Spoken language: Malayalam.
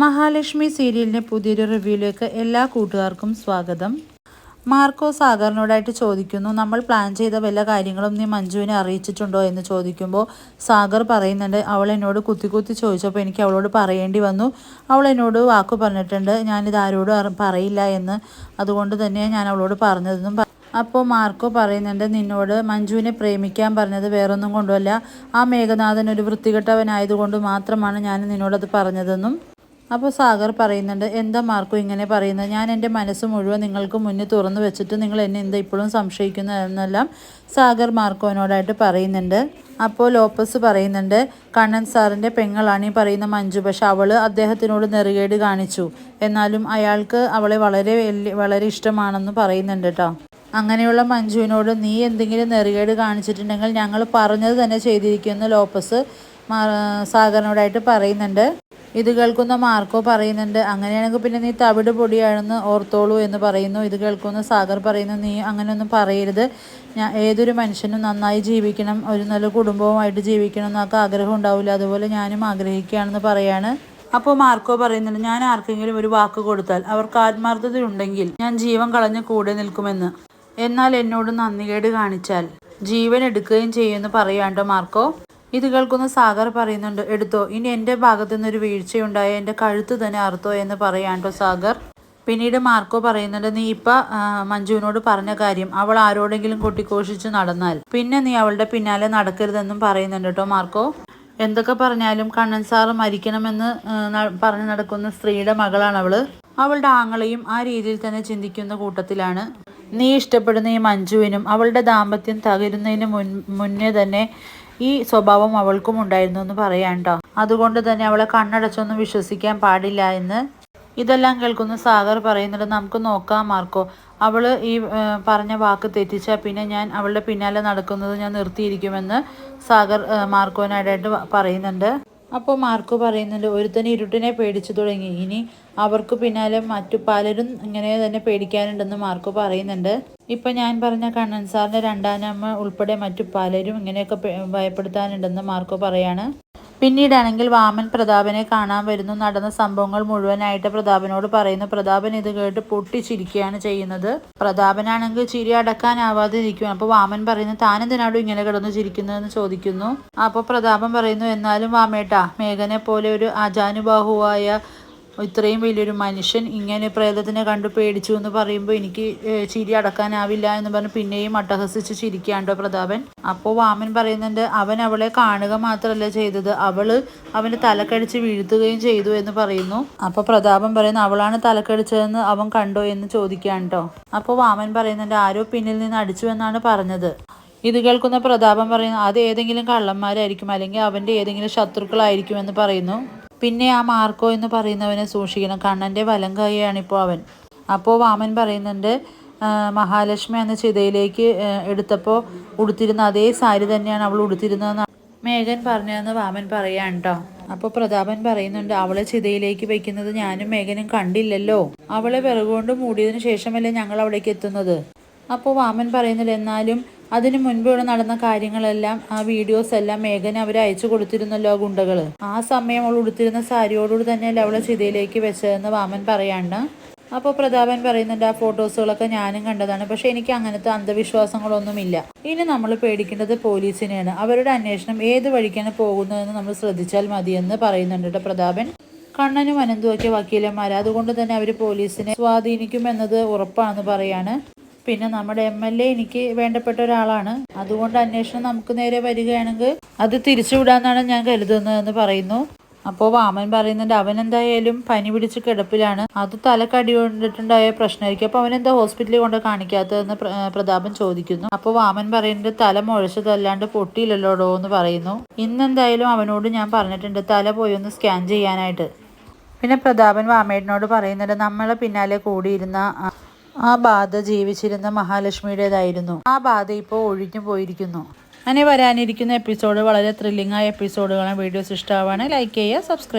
മഹാലക്ഷ്മി സീരിയലിന്റെ പുതിയൊരു റിവ്യൂയിലേക്ക് എല്ലാ കൂട്ടുകാർക്കും സ്വാഗതം. മാർക്കോ സാഗറിനോടായിട്ട് ചോദിക്കുന്നു നമ്മൾ പ്ലാൻ ചെയ്ത വല്ല കാര്യങ്ങളും നീ മഞ്ജുവിനെ അറിയിച്ചിട്ടുണ്ടോ? എന്ന് ചോദിക്കുമ്പോൾ സാഗർ പറയുന്നുണ്ട് അവൾ എന്നോട് കുത്തി കുത്തി ചോദിച്ചപ്പോൾ എനിക്ക് അവളോട് പറയേണ്ടി വന്നു. അവൾ എന്നോട് വാക്ക് പറഞ്ഞിട്ടുണ്ട് ഞാനിത് ആരോടും പറയില്ല എന്ന്. അതുകൊണ്ട് തന്നെ ഞാൻ അവളോട് പറഞ്ഞതെന്നും അപ്പോൾ മാർക്കോ പറയുന്നുണ്ട് നിന്നോട് മഞ്ജുവിനെ പ്രേമിക്കാൻ പറഞ്ഞത് വേറൊന്നും കൊണ്ടുമല്ല ആ മേഘനാഥൻ ഒരു വൃത്തികെട്ടവനായതുകൊണ്ട് മാത്രമാണ് ഞാൻ നിന്നോടത് പറഞ്ഞതെന്നും. അപ്പോൾ സാഗർ പറയുന്നുണ്ട് എന്താ മാർക്കോ ഇങ്ങനെ പറയുന്നത്? ഞാൻ എന്റെ മനസ്സ് മുഴുവൻ നിങ്ങൾക്ക് മുന്നിൽ തുറന്നു വെച്ചിട്ട് നിങ്ങൾ എന്നെ എന്താ ഇപ്പോഴും സംശയിക്കുന്ന എന്നെല്ലാം സാഗർ മാർക്കോനോടായിട്ട് പറയുന്നുണ്ട്. അപ്പോൾ ലോപ്പസ് പറയുന്നുണ്ട് കണ്ണൻ സാറിന്റെ പെങ്ങളാണ് ഈ പറയുന്ന മഞ്ജു. പക്ഷെ അവൾ അദ്ദേഹത്തിനോട് നെറുകേട് കാണിച്ചു. എന്നാലും അയാൾക്ക് അവളെ വളരെ വളരെ ഇഷ്ടമാണെന്ന് പറയുന്നുണ്ട് കേട്ടോ. അങ്ങനെയുള്ള മഞ്ജുവിനോട് നീ എന്തെങ്കിലും നെറുകേട് കാണിച്ചിട്ടുണ്ടെങ്കിൽ ഞങ്ങൾ പറഞ്ഞത് തന്നെ ചെയ്തിരിക്കുമെന്ന് ലോപ്പസ് സാഗറിനോടായിട്ട് പറയുന്നുണ്ട്. ഇത് കേൾക്കുന്ന മാർക്കോ പറയുന്നുണ്ട് അങ്ങനെയാണെങ്കിൽ പിന്നെ നീ തവിട് പൊടിയാണെന്ന് ഓർത്തോളൂ എന്ന് പറയുന്നു. ഇത് കേൾക്കുന്ന സാഗർ പറയുന്നു നീ അങ്ങനെയൊന്നും പറയരുത്. ഞാൻ ഏതൊരു മനുഷ്യനും നന്നായി ജീവിക്കണം. ഒരു നല്ല കുടുംബവുമായിട്ട് ജീവിക്കണം എന്നൊക്കെ ആഗ്രഹം ഉണ്ടാവില്ല. അതുപോലെ ഞാനും ആഗ്രഹിക്കുകയാണെന്ന് പറയാണ്. അപ്പോൾ മാർക്കോ പറയുന്നുണ്ട് ഞാൻ ആർക്കെങ്കിലും ഒരു വാക്ക് കൊടുത്താൽ അവർക്ക് ആത്മാർത്ഥതയുണ്ടെങ്കിൽ ഞാൻ ജീവൻ കളഞ്ഞ് കൂടെ നിൽക്കുമെന്ന്. എന്നാൽ എന്നോട് നന്ദികേട് കാണിച്ചാൽ ജീവൻ എടുക്കുകയും ചെയ്യുമെന്ന് പറയാണ്ടോ മാർക്കോ? ഇത് കേൾക്കുന്ന സാഗർ പറയുന്നുണ്ട് എടുത്തോ ഇനി എന്റെ ഭാഗത്തു നിന്നൊരു വീഴ്ചയുണ്ടായ എന്റെ കഴുത്ത് തന്നെ അറുത്തോ എന്ന് പറയാണ്ടോ സാഗർ. പിന്നീട് മാർക്കോ പറയുന്നുണ്ട് നീ ഇപ്പൊ മഞ്ജുവിനോട് പറഞ്ഞ കാര്യം അവൾ ആരോടെങ്കിലും കൊട്ടിഘോഷിച്ച് നടന്നാൽ. പിന്നെ നീ അവളുടെ പിന്നാലെ നടക്കരുതെന്നും പറയുന്നുണ്ട് കേട്ടോ മാർക്കോ. എന്തൊക്കെ പറഞ്ഞാലും കണ്ണൻ സാറ് മരിക്കണമെന്ന് പറഞ്ഞു നടക്കുന്ന സ്ത്രീയുടെ മകളാണ് അവൾ. അവളുടെ ആങ്ങളെയും ആ രീതിയിൽ തന്നെ ചിന്തിക്കുന്ന കൂട്ടത്തിലാണ്. നീ ഇഷ്ടപ്പെടുന്ന ഈ മഞ്ജുവിനും അവളുടെ ദാമ്പത്യം തകരുന്നതിന് മുൻ മുന്നേ തന്നെ ഈ സ്വഭാവം അവൾക്കും ഉണ്ടായിരുന്നു എന്ന് പറയാണ്ടോ അതുകൊണ്ട് തന്നെ അവളെ കണ്ണടച്ചൊന്നും വിശ്വസിക്കാൻ പാടില്ല എന്ന് ഇതെല്ലാം കേൾക്കുന്ന സാഗർ പറയുന്നുണ്ട് നമുക്ക് നോക്കാം മാർക്കോ. അവൾ ഈ പറഞ്ഞ വാക്ക് തെറ്റിച്ചാൽ പിന്നെ ഞാൻ അവളുടെ പിന്നാലെ നടക്കുന്നത് ഞാൻ നിർത്തിയിരിക്കുമെന്ന് സാഗർ മാർക്കോനായിട്ട് പറയുന്നുണ്ട്. അപ്പോൾ മാർക്കോ പറയുന്നുണ്ട് ഒരുത്തന് ഇരുട്ടിനെ പേടിച്ചു തുടങ്ങി. ഇനി അവർക്ക് പിന്നാലെ മറ്റു പലരും ഇങ്ങനെ തന്നെ പേടിക്കാനുണ്ടെന്ന് മാർക്ക് പറയുന്നുണ്ട്. ഇപ്പം ഞാൻ പറഞ്ഞ കണ്ണൻ സാറിന്റെ രണ്ടാനമ്മ ഉൾപ്പെടെ മറ്റു പലരും ഇങ്ങനെയൊക്കെ ഭയപ്പെടുത്താനുണ്ടെന്ന് മാർക്കോ പറയാണ്. പിന്നീടാണെങ്കിൽ വാമൻ പ്രതാപനെ കാണാൻ വരുന്നു. നടന്ന സംഭവങ്ങൾ മുഴുവനായിട്ട് പ്രതാപനോട് പറയുന്നു. പ്രതാപൻ ഇത് കേട്ട് പൊട്ടിച്ചിരിക്കുകയാണ് ചെയ്യുന്നത്. പ്രതാപനാണെങ്കിൽ ചിരി അടക്കാനാവാതെ ഇരിക്കുകയാണ് അപ്പോൾ വാമൻ പറയുന്നു താൻ എന്തിനാടും ഇങ്ങനെ കിടന്ന് ചിരിക്കുന്നതെന്ന് ചോദിക്കുന്നു? അപ്പോൾ പ്രതാപൻ പറയുന്നു എന്നാലും വാമേട്ടാ മേഘനെ പോലെ ഒരു അജാനുബാഹുവായ ഇത്രയും വലിയൊരു മനുഷ്യൻ ഇങ്ങനെ പ്രേതത്തിനെ കണ്ട് പേടിച്ചു എന്ന് പറയുമ്പോൾ എനിക്ക് ചിരി അടക്കാനാവില്ല എന്ന് പറഞ്ഞ് പിന്നെയും അട്ടഹസിച്ച് ചിരിക്കാണ്ടോ പ്രതാപൻ? അപ്പോൾ വാമൻ പറയുന്നുണ്ട് അവൻ അവളെ കാണുക മാത്രമല്ല ചെയ്തത്. അവൾ അവന് തലക്കടിച്ച് വീഴ്ത്തുകയും ചെയ്തു എന്ന് പറയുന്നു. അപ്പോൾ പ്രതാപൻ പറയുന്നു അവളാണ് തലക്കടിച്ചതെന്ന് അവൻ കണ്ടോ എന്ന് ചോദിക്കാണ്ടോ? അപ്പോൾ വാമൻ പറയുന്നുണ്ട് ആരോ പിന്നിൽ നിന്ന് അടിച്ചു എന്നാണ് പറഞ്ഞത്. ഇത് കേൾക്കുന്ന പ്രതാപം പറയുന്നു അത് ഏതെങ്കിലും കള്ളന്മാരായിരിക്കും അല്ലെങ്കിൽ അവന്റെ ഏതെങ്കിലും ശത്രുക്കളായിരിക്കും എന്ന് പറയുന്നു. പിന്നെ ആ മാർക്കോ എന്ന് പറയുന്നവനെ സൂക്ഷിക്കണം. കണ്ണന്റെ വലം കൈയാണ് ഇപ്പോൾ അവൻ. അപ്പോൾ വാമൻ പറയുന്നുണ്ട് മഹാലക്ഷ്മി എന്ന ചിതയിലേക്ക് എടുത്തപ്പോൾ ഉടുത്തിരുന്ന അതേ സാരി തന്നെയാണ് അവൾ ഉടുത്തിരുന്നതെന്ന് മേഘൻ പറഞ്ഞതെന്ന് വാമൻ പറയാൻ കേട്ടോ. അപ്പോൾ പ്രതാപൻ പറയുന്നുണ്ട് അവളെ ചിതയിലേക്ക് വയ്ക്കുന്നത് ഞാനും മേഘനും കണ്ടില്ലല്ലോ. അവളെ വിറകുകൊണ്ട് മൂടിയതിനു ശേഷമല്ലേ ഞങ്ങൾ അവിടേക്ക് എത്തുന്നത്? അപ്പോൾ വാമൻ പറയുന്നില്ല എന്നാലും അതിനു മുൻപ് ഇവിടെ നടന്ന കാര്യങ്ങളെല്ലാം ആ വീഡിയോസ് എല്ലാം മേഘന അവർ അയച്ചു കൊടുത്തിരുന്നല്ലോ ആ ഗുണ്ടകൾ ആ സമയം അവൾ ഉടുത്തിരുന്ന സാരിയോടുകൂടി തന്നെയല്ലേ അവളെ ചിതയിലേക്ക് വെച്ചതെന്ന് വാമൻ പറയാണ്ട്. അപ്പോൾ പ്രതാപൻ പറയുന്നുണ്ട് ആ ഫോട്ടോസുകളൊക്കെ ഞാനും കണ്ടതാണ്. പക്ഷേ എനിക്ക് അങ്ങനത്തെ അന്ധവിശ്വാസങ്ങളൊന്നുമില്ല. ഇനി നമ്മൾ പേടിക്കേണ്ടത് പോലീസിനെയാണ്. അവരുടെ അന്വേഷണം ഏത് വഴിക്കാണ് പോകുന്നതെന്ന് നമ്മൾ ശ്രദ്ധിച്ചാൽ മതിയെന്ന് പറയുന്നുണ്ട് കേട്ടോ പ്രതാപൻ. കണ്ണനും അനന്തുമൊക്കെ വക്കീലന്മാർ അതുകൊണ്ട് തന്നെ അവർ പോലീസിനെ സ്വാധീനിക്കുമെന്നത് ഉറപ്പാണെന്ന് പറയാണ്. പിന്നെ നമ്മുടെ എം എൽ എ എനിക്ക് വേണ്ടപ്പെട്ട ഒരാളാണ്. അതുകൊണ്ട് അന്വേഷണം നമുക്ക് നേരെ വരികയാണെങ്കിൽ അത് തിരിച്ചുവിടാന്നാണ് ഞാൻ കരുതുന്നതെന്ന് പറയുന്നു. അപ്പോൾ വാമൻ പറയുന്നുണ്ട് അവൻ എന്തായാലും പനി പിടിച്ച് കിടപ്പിലാണ്. അത് തലക്കടി കൊണ്ടിട്ടുണ്ടായ പ്രശ്നമായിരിക്കും. അപ്പോൾ അവൻ എന്താ ഹോസ്പിറ്റലിൽ കൊണ്ട് കാണിക്കാത്തതെന്ന് പ്ര- പ്രതാപൻ ചോദിക്കുന്നു. അപ്പോൾ വാമൻ പറയുന്നുണ്ട് തല മുഴച്ചതല്ലാണ്ട് പൊട്ടിയില്ലല്ലോടോ എന്ന് പറയുന്നു. ഇന്നെന്തായാലും അവനോട് ഞാൻ പറഞ്ഞിട്ടുണ്ട് തല പോയി ഒന്ന് സ്കാൻ ചെയ്യാനായിട്ട്. പിന്നെ പ്രതാപൻ വാമേട്ടനോട് പറയുന്നുണ്ട് നമ്മളെ പിന്നാലെ കൂടിയിരുന്ന ആ- ബാധ ജീവിച്ചിരുന്ന മഹാലക്ഷ്മിയുടേതായിരുന്നു. ആ ബാധ ഇപ്പോൾ ഒഴിഞ്ഞു പോയിരിക്കുന്നു. അങ്ങനെ വരാനിരിക്കുന്ന എപ്പിസോഡ് വളരെ ത്രില്ലിംഗ് ആയ എപ്പിസോഡുകളാണ്. വീഡിയോസ് ഇഷ്ടമാവാണ് ലൈക്ക് ചെയ്യുക സബ്സ്ക്രൈബ്